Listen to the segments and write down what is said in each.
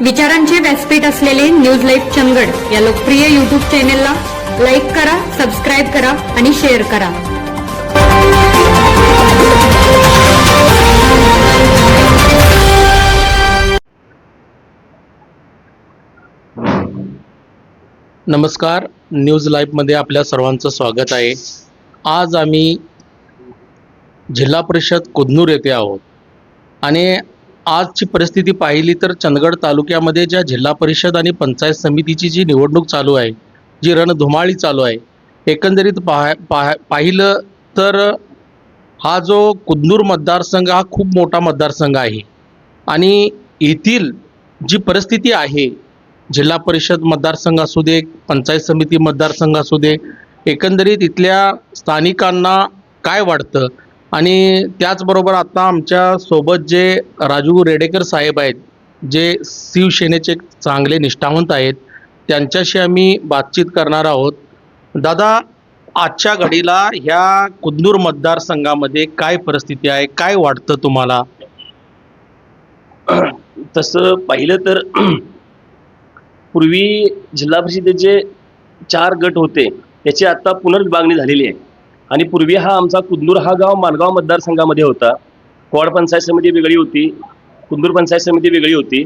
विचारांचे व्यासपीठ असलेले न्यूज लाईव्ह चंदगड या लोकप्रिय युट्यूब चॅनेलला लाईक करा सबस्क्राईब करा आणि शेअर करा. नमस्कार. न्यूज लाईव्हमध्ये आपल्या सर्वांचं स्वागत आहे. आज आम्ही जिल्हा परिषद कुदनूर येथे आहोत. आणि आजची परिस्थिती पाहिली तर चंदगड तालुक्यामध्ये ज्या जिल्हा परिषद आणि पंचायत समितीची जी निवडणूक चालू आहे जी रणधुमाळी चालू आहे एकंदरीत पाह पाह पाहिलं तर हा जो कुदनूर मतदारसंघ हा खूप मोठा मतदारसंघ आहे. आणि येथील जी परिस्थिती आहे जिल्हा परिषद मतदारसंघ असू दे पंचायत समिती मतदारसंघ असू दे एकंदरीत इथल्या स्थानिकांना काय वाटतं? आणि त्याचबरोबर आता आमच्यासोबत जे राजू रेडेकर साहेब आहेत जे शिवसेनेचे चांगले निष्ठावंत आहेत त्यांच्याशी आम्ही बातचीत करणार आहोत. दादा आजच्या घडीला ह्या कुंदूर मतदारसंघामध्ये काय परिस्थिती आहे? काय वाटतं तुम्हाला? तसं पाहिलं तर पूर्वी जिल्हा परिषदेचे चार गट होते त्याची आता पुनर्विभागणी झालेली आहे. आणि पूर्वी हा आमचा कुंदूर हा गाव मानगाव मतदारसंघामध्ये होता. कोवाड पंचायत समिती वेगळी होती. कुंदूर पंचायत समिती वेगळी होती.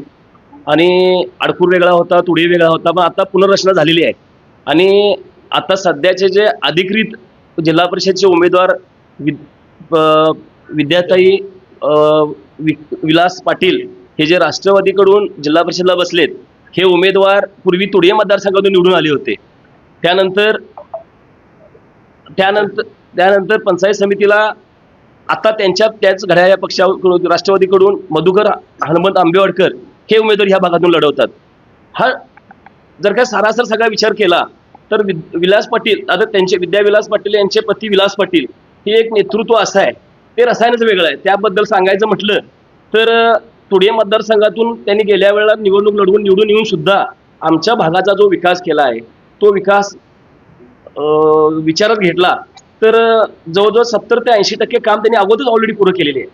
आणि अडकूर वेगळा होता तुडी वेगळा होता. पण आता पुनर्रचना झालेली आहे. आणि आता सध्याचे जे अधिकृत जिल्हा परिषदचे उमेदवार वि विद्याताई वि विलास पाटील हे जे राष्ट्रवादीकडून जिल्हा परिषदला बसलेत हे उमेदवार पूर्वी तुडे मतदारसंघातून निवडून आले होते. त्यानंतर त्यानंतर त्यानंतर पंचायत समितीला आता त्यांच्या त्याच घड्याळ्या पक्षाकडून राष्ट्रवादीकडून मधुकर हनुमंत आंबेवाडकर हे उमेदवार ह्या भागातून लढवतात. हा जर का सरासर सगळा विचार केला तर वि विलास पाटील आता त्यांचे विद्याविलास पाटील यांचे पती विलास पाटील हे एक नेतृत्व असं आहे. ते रसायनच वेगळं आहे. त्याबद्दल सांगायचं म्हटलं तर तुडे मतदारसंघातून त्यांनी गेल्या वेळेला निवडणूक लढवून निवडून येऊन सुद्धा आमच्या भागाचा जो विकास केला आहे तो विकास विचारात घेतला तर जवळजवळ सत्तर ते ऐंशी टक्के काम त्यांनी अगोदरच ऑलरेडी पुरं केलेले आहे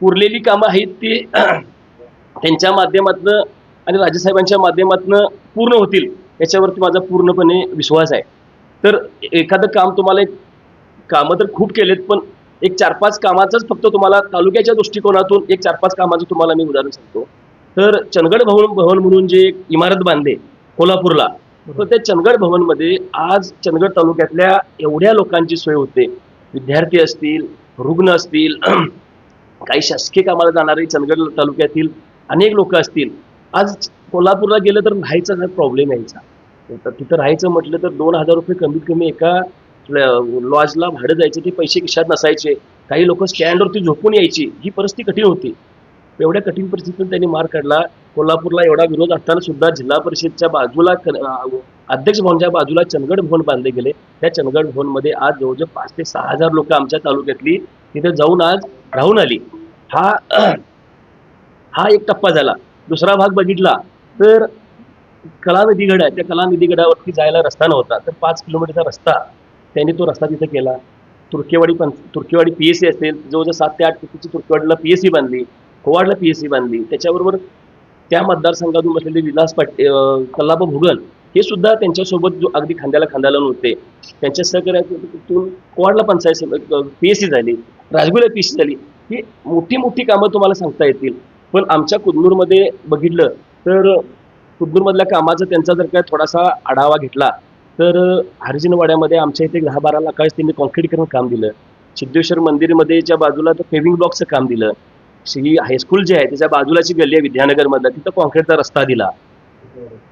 उरलेली कामं आहेत ती त्यांच्या माध्यमातनं आणि राजेसाहेबांच्या माध्यमातनं पूर्ण होतील याच्यावरती माझा पूर्णपणे विश्वास आहे. तर एखादं काम तुम्हाला एक कामं तर खूप केलेत पण एक चार पाच कामाचंच फक्त तुम्हाला तालुक्याच्या दृष्टिकोनातून एक चार पाच कामाचं तुम्हाला मी उदाहरण सांगतो. तर चंदगड भवन भवन म्हणून जे एक इमारत बांधले कोल्हापूरला तर त्या चंदगड भवनमध्ये आज चंदगड तालुक्यातल्या एवढ्या लोकांची सोय होते. विद्यार्थी असतील रुग्ण असतील काही शासकीय कामाला जाणारे चंदगड तालुक्यातील अनेक लोक असतील. आज कोल्हापूरला गेलं तर राहायचा प्रॉब्लेम यायचा. तर तिथं राहायचं म्हटलं तर दोन हजार रुपये कमीत कमी एका लॉजला भाडं जायचं ते पैसे खिशात नसायचे. काही लोक स्टँडवरती झोपून यायची. ही परिस्थिती कठीण होती. एवढ्या कठीण परिस्थितीतून त्यांनी मार काढला. कोल्हापूरला एवढा विरोध असताना सुद्धा जिल्हा परिषदच्या बाजूला अध्यक्ष भवनच्या बाजूला चंदगड भवन बांधले गेले त्या चंदगड भवनमध्ये आज जवळजवळ पाच ते सहा हजार लोक आमच्या तालुक्यातली तिथे जाऊन आज राहून आली. हा हा एक टप्पा झाला. दुसरा भाग बघितला तर कलानिधी गड आहे. त्या कलानिधी गडावरती जायला रस्ता नव्हता. तर पाच किलोमीटरचा रस्ता त्यांनी तो रस्ता तिथे केला. तुर्केवाडी पण तुर्केवाडी पी एस सी असेल. जवळजवळ सात ते आठ कोटीची तुर्केवाडीला पी एस सी बांधली. कोवाडला पी एस सी बांधली त्याच्याबरोबर त्या मतदारसंघातून बसलेले विलास पाटे अं, भुगल हे सुद्धा त्यांच्यासोबत जो अगदी खांद्याला खांद्याला नव्हते होते. त्यांच्या सहकार्यातून कोवाडला पंचायत पी एस सी झाली राजगुला पी एस सी झाली. ही मोठी मोठी कामं तुम्हाला सांगता येतील. पण आमच्या कुदनूरमध्ये बघितलं तर कुदनूरमधल्या कामाचा त्यांचा जर काय थोडासा आढावा घेतला तर हरिजनवाड्यामध्ये आमच्या इथे दहा बारा लाखाच त्यांनी काँक्रीटकरण काम दिलं. सिद्धेश्वर मंदिरमध्ये ज्या बाजूला तर पेविंग ब्लॉकचं काम दिलं ही हायस्कूल जे आहे त्याच्या बाजूलाची गल्ली आहे विद्यानगरमधला तिथं कॉन्क्रीटचा रस्ता दिला.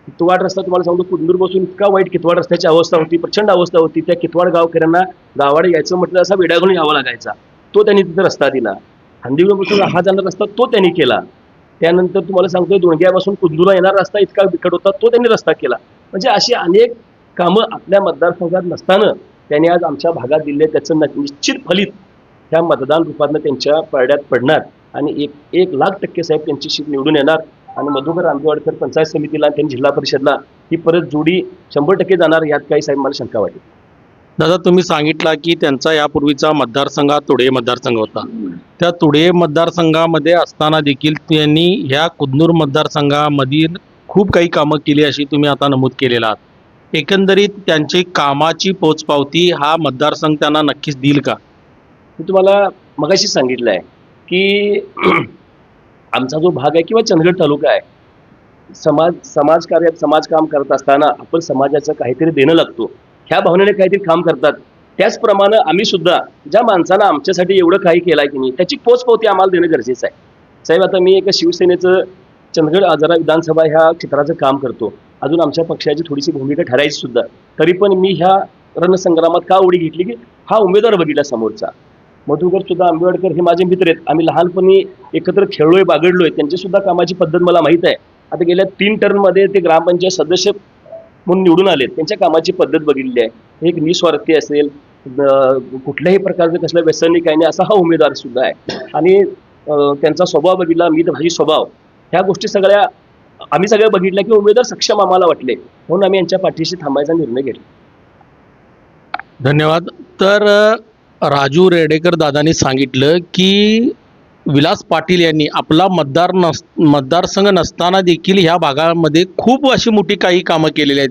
कितवाड रस्ता तुम्हाला सांगतो कुंदूर बसून इतका वाईट कितवाड रस्त्याची अवस्था होती प्रचंड अवस्था होती. त्या कितवाड गावकऱ्यांना गावाडे यायचं म्हटलं असा वेडा घालून यावा लागायचा. तो त्यांनी तिथे रस्ता दिला. हंदिवरून हा जाणारा रस्ता तो त्यांनी केला. त्यानंतर तुम्हाला सांगतोय दोणग्यापासून कुंदूरला येणारा रस्ता इतका बिकट होता तो त्यांनी रस्ता केला. म्हणजे अशी अनेक कामं आपल्या मतदारसंघात नसताना त्यांनी आज आमच्या भागात दिले त्याचं न- निश्चित फलित ह्या मतदान रूपातनं त्यांच्या पडद्यात पडणार. आणि एक एक लाख टक्के साहेब त्यांची शीट निवडून येणार. आणि मधुकर आंबेवाडकर पंचायत समितीला आणि त्यांनी जिल्हा परिषदला ही परत जोडी शंभर टक्के जाणार यात काही साहेब मला शंका वाटेल दादा तुम्ही सांगितला की त्यांचा यापूर्वीचा मतदारसंघ हा तुडे मतदारसंघ होता. त्या तुडे मतदारसंघामध्ये असताना देखील त्यांनी ह्या कुदनूर मतदारसंघामधील खूप काही कामं केली अशी तुम्ही आता नमूद केलेला आहात. एकंदरीत त्यांची कामाची पोचपावती हा मतदारसंघ त्यांना नक्कीच देईल का? मी तुम्हाला मगाशी सांगितलं आहे. की आमचा जो भाग आहे किंवा चंदगड तालुका आहे समाज समाजकार्यात समाजकाम करत असताना आपण समाजाचं काहीतरी देणं लागतो. ह्या भावनेने काहीतरी काम करतात. त्याचप्रमाणे आम्ही सुद्धा ज्या माणसानं आमच्यासाठी एवढं काही केलं आहे की नाही त्याची पोचपावती आम्हाला देणं गरजेचं आहे. साहेब आता मी एका शिवसेनेचं चंदगड आजारा विधानसभा ह्या क्षेत्राचं काम करतो. अजून आमच्या पक्षाची थोडीशी भूमिका ठरायची सुद्धा. तरी पण मी ह्या रणसंग्रामात का उडी घेतली की हा उमेदवार बघितला समोरचा. मधुकर सुद्धा आंबेडकर हे माझे मित्र आहेत. आम्ही लहानपणी एकत्र खेळलोय बागडलोय. त्यांची सुद्धा कामाची पद्धत मला माहीत आहे. आता गेल्या तीन टर्ममध्ये ते ग्रामपंचायत सदस्य म्हणून निवडून आले त्यांच्या कामाची पद्धत बघितली आहे. एक निस्वार्थी असेल कुठल्याही प्रकारचं कसलं व्यसनी काही नाही असा हा उमेदवार सुद्धा आहे. आणि त्यांचा स्वभाव बघितला मी तर भाजी स्वभाव. ह्या गोष्टी सगळ्या आम्ही सगळ्या बघितल्या की उमेदवार सक्षम आम्हाला वाटले. म्हणून आम्ही यांच्या पाठीशी थांबायचा निर्णय घेतला. धन्यवाद. तर राजू रेडेकर दादांनी सांगितलं की विलास पाटील यांनी आपला मतदार नस मतदारसंघ नसताना देखील ह्या भागामध्ये खूप अशी मोठी काही कामं केलेली आहेत.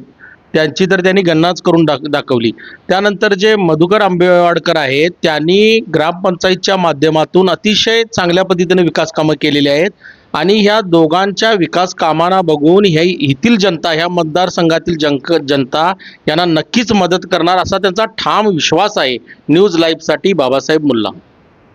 त्यांची तर त्यांनी गणनाच करून दाख दाखवली. त्यानंतर जे मधुकर आंबेवाडकर आहेत त्यांनी ग्रामपंचायतच्या माध्यमातून अतिशय चांगल्या पद्धतीने विकास कामं केलेली आहेत. आणि ह्या दोघांच्या विकास कामांना बघून ह्या येथील जनता ह्या मतदारसंघातील जंक जनता यांना नक्कीच मदत करणार असा त्यांचा ठाम विश्वास आहे. न्यूज लाईव्हसाठी बाबासाहेब मुल्ला.